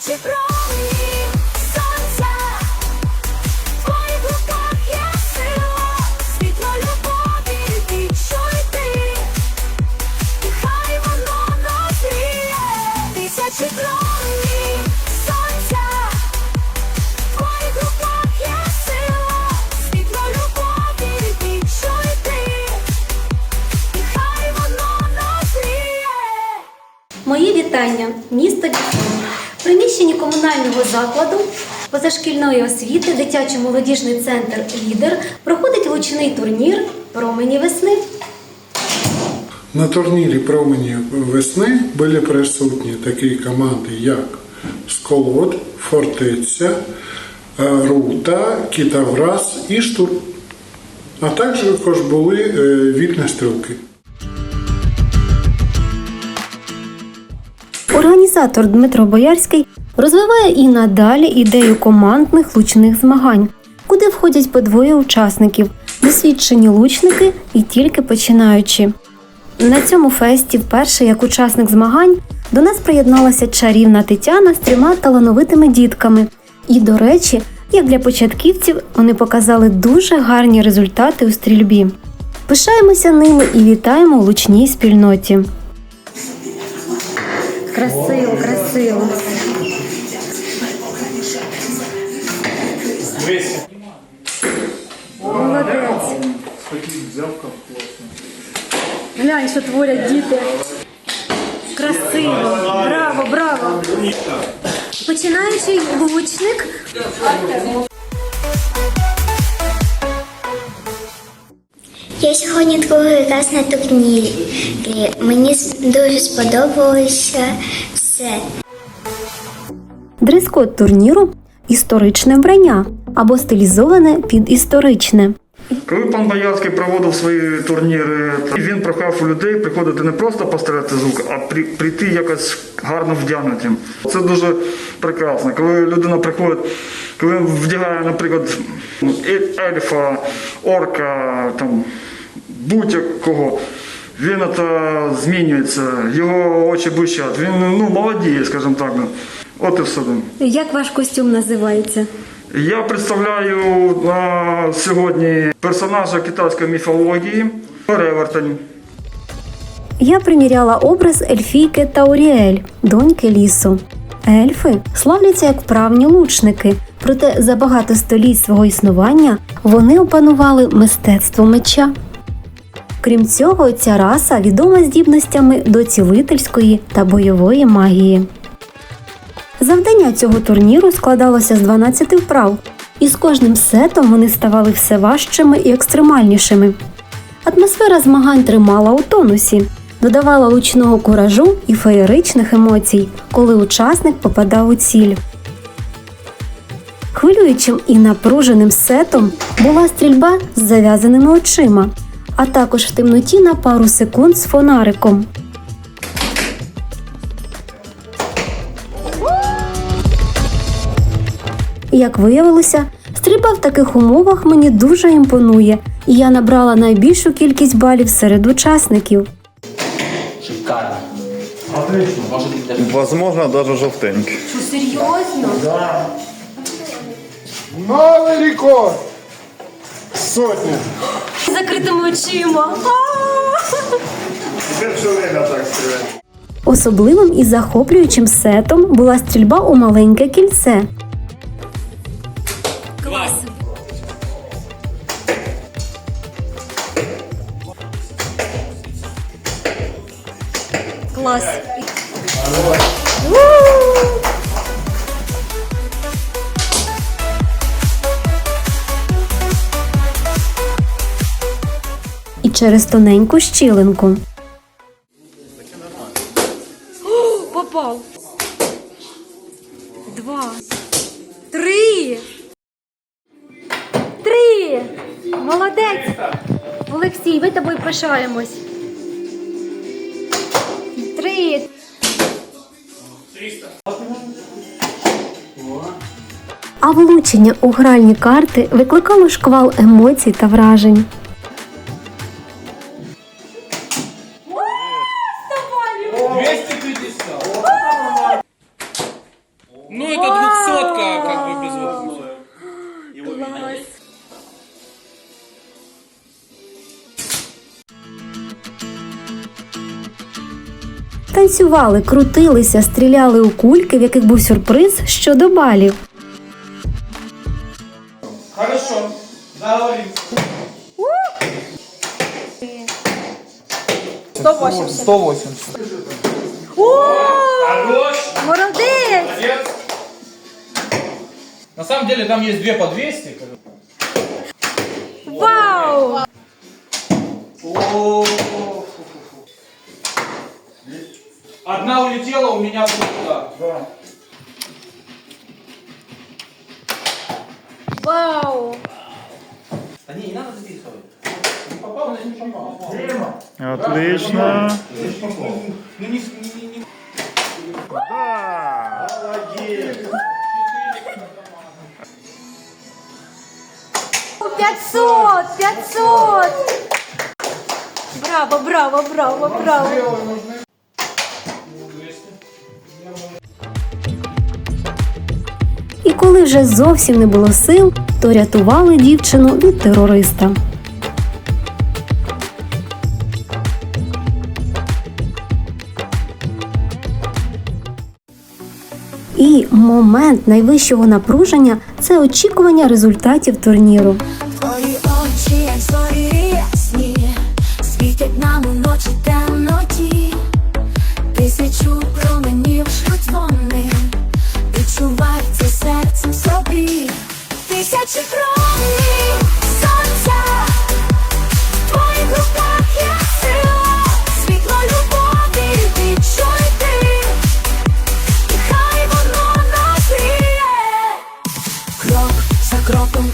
Тисячі промінь сонця, в твоїх руках є сила, світло любові відчуй ти, і хай воно нагріє. Тисячі промінь сонця, в твоїх руках любові відчуй хай воно нагріє. Мої вітання, місто Дніпро. Приміщенні комунального закладу позашкільної освіти дитячо-молодіжний центр Лідер проходить лучний турнір Промені весни. На турнірі промені весни були присутні такі команди, як Сколот, Фортеця, е, Рута, Кітаврас і Штурм. А також були е, вільні стрілки. Організатор Дмитро Боярський розвиває і надалі ідею командних лучних змагань, куди входять по двоє учасників, досвідчені лучники і тільки починаючі. На цьому фесті, вперше як учасник змагань, до нас приєдналася чарівна Тетяна з трьома талановитими дітками. І, до речі, як для початківців, вони показали дуже гарні результати у стрільбі. Пишаємося ними і вітаємо у лучній спільноті. Красиво, красиво. Молодець. Глянь, що творять діти. Красиво. Браво, браво. Починаючий лучник. Я сьогодні другий раз на турнірі. Мені дуже сподобалося все. Дрес-код турніру історичне вбрання або стилізоване під історичне. Коли пан Боярський проводив свої турніри, він прохав людей приходити не просто постріляти з лука, а при, прийти якось гарно вдягнутим. Це дуже прекрасно. Коли людина приходить, коли вдягає, наприклад, ельфа, орка, там, будь-якого, він це змінюється, його очі блищать. Він ну, молодіє, скажімо так. От і все. Як ваш костюм називається? Я представляю на сьогодні персонажа китайської міфології перевертень. Я приміряла образ Ельфійки Тауріель, доньки лісу. Ельфи славляться як вправні лучники, проте за багато століть свого існування вони опанували мистецтво меча. Крім цього, ця раса відома здібностями до цілительської та бойової магії. Завдання цього турніру складалося з 12 вправ, і з кожним сетом вони ставали все важчими і екстремальнішими. Атмосфера змагань тримала у тонусі, додавала лучного куражу і феєричних емоцій, коли учасник попадав у ціль. Хвилюючим і напруженим сетом була стрільба з зав'язаними очима, а також в темноті на пару секунд з фонариком. Як виявилося, стрільба в таких умовах мені дуже імпонує, і я набрала найбільшу кількість балів серед учасників. Может быть даже Возможно, даже жовтенький. Що серйозно? Новий рекорд! Сотня! З закритими очима. Тепер все время так стріляє. Особливим і захоплюючим сетом була стрільба у маленьке кільце. Клас. Клас. І через тоненьку щілинку. Попав. Два. Три. Три. Молодець. Олексій, ми тобою пишаємось. Три. А влучення у гральні карти викликало шквал емоцій та вражень. Танцювали, крутилися, стріляли у кульки, в яких був сюрприз щодо балів. Хорошо, договоримся. 180. 180. Хорош! Молодець! Молодец! На самом деле там есть две по 200. Одна улетела у меня туда. Вау! Да не, не надо записывать. Не попал, значит не попал. Отлично. Ну не, не, не, не. Пятьсот! Пятьсот! Браво, браво, браво, браво! Коли вже зовсім не було сил, то рятували дівчину від терориста. І момент найвищого напруження це очікування результатів турніру. Твої очі, як зорі ясні, світять нам уночі темноті, тисячі променів сонця, в твоїх руках є сила, світло любові відчуй ти, і хай воно нагріє. Крок за кроком